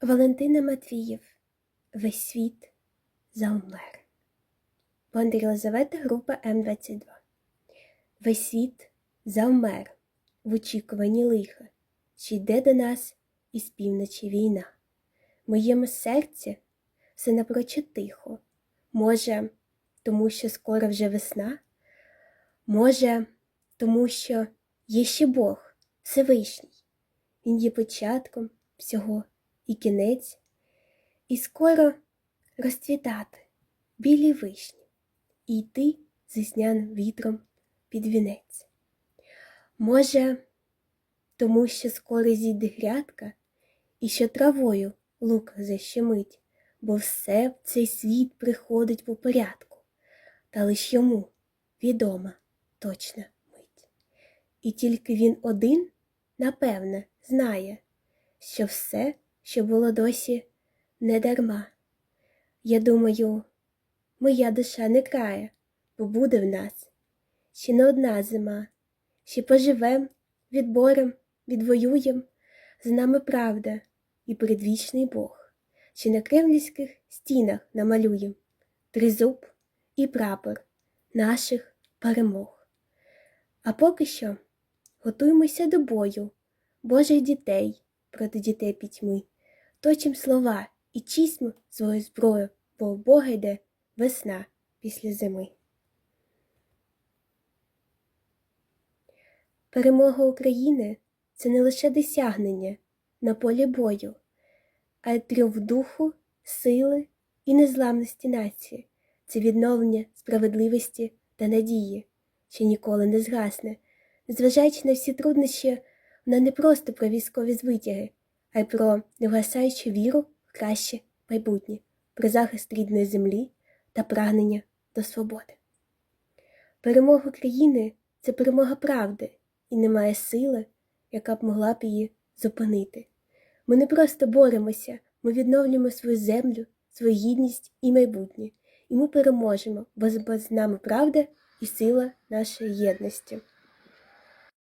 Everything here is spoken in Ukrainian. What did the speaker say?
Валентина Матвіїв Весь світ завмер. Бондар Єлизавета, група М22. Весь світ завмер в очікуванні лиха, що йде до нас із півночі війна. Моєму серці все напрочуд тихо. Може, тому що скоро вже весна? Може, тому що є ще Бог Всевишній. Він є початком всього і кінець, і скоро розцвітати білі вишні, і йти зісняним вітром під вінець. Може, тому що скоро зійде грядка, і що травою лук защемить, бо все в цей світ приходить по порядку, та лиш йому відома точна мить. І тільки він один, напевне, знає, що все, що було досі, не дарма. Я думаю, моя душа не крає, бо буде в нас ще не одна зима, ще поживем, відборем, відвоюєм, з нами правда і предвічний Бог, ще на кремлівських стінах намалюєм тризуб і прапор наших перемог. А поки що готуємося до бою Божих дітей проти дітей пітьми, точим слова і чисьмо свою зброю, бо у Бога йде весна після зими. Перемога України це не лише досягнення на полі бою, а й тріумф духу, сили і незламності нації, це відновлення справедливості та надії, що ніколи не згасне, незважаючи на всі труднощі, вона не просто про військові звитяги, а й про невгасаючу віру в краще майбутнє, про захист рідної землі та прагнення до свободи. Перемога України це перемога правди, і немає сили, яка б могла б її зупинити. Ми не просто боремося, ми відновлюємо свою землю, свою гідність і майбутнє, і ми переможемо, бо з нами правда і сила нашої єдності.